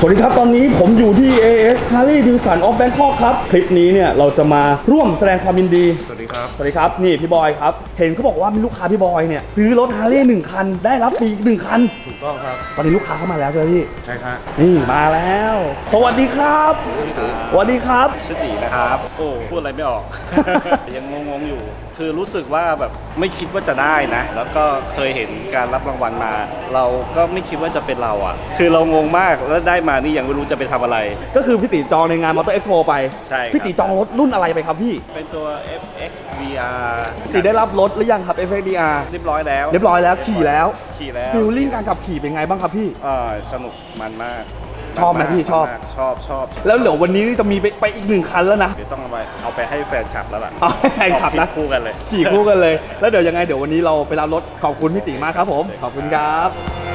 สวัสดีครับ ตอนนี้ผมอยู่ที่ AS Harley Davidson of Bangkok ครับ คลิปนี้เนี่ยเราจะมาร่วมแสดงความยินดี สวัสดีครับ สวัสดีครับ นี่พี่บอยครับ เห็นเขาบอกว่ามีลูกค้าพี่บอยเนี่ยซื้อรถ Harley หนึ่งคัน ได้รับฟรีอีกหนึ่งคัน ถูกต้องครับ ตอนนี้ลูกค้าเข้ามาแล้วใช่ไหมพี่ ใช่ครับนี่มาแล้ว สวัสดีครับ สวัสดีครับ ชื่อตีนะครับ โอ้พูดอะไรไม่ออก ยังงงๆอยู่ คือรู้สึกว่าแบบไม่คิดว่าจะได้นะ แล้วก็เคยเห็นการรับรางวัลมา เราก็ไม่คิดว่าจะเป็นเราอะ คือเรางงมากแล้วได้มานี่ยังไม่รู้จะไปทำอะไร ก็คือพี่ติจองในงาน Motor Expo ไป ใช่ครับ พี่ติจองรถรุ่นอะไรไปครับพี่เป็นตัว FX VR พี่ติได้รับรถหรือยังครับ FXDR เรียบร้อยแล้วเรียบร้อยแล้วขี่แล้วขี่แล้วฟิลลิ่งการขับขี่เป็นไงบ้างครับพี่อ่าสนุกมันมากชอบไหมนากพี่ชอบนมากชอบชอบแล้วเดี๋ยววันนี้จะมีไปไปอีกหนึ่งคันแล้วนะ เดี๋ยวต้องเอาไปเอาไปให้แฟนคลับแล้วล่ะเอาให้แฟนคลับนะ เอาคู่กันเลย ขี่คู่กันเลย แล้วเดี๋ยวยังไงเดี๋ยววันนี้เราไปรับรถขอบคุณพี่ติมากครับผม ขอบคุณครับ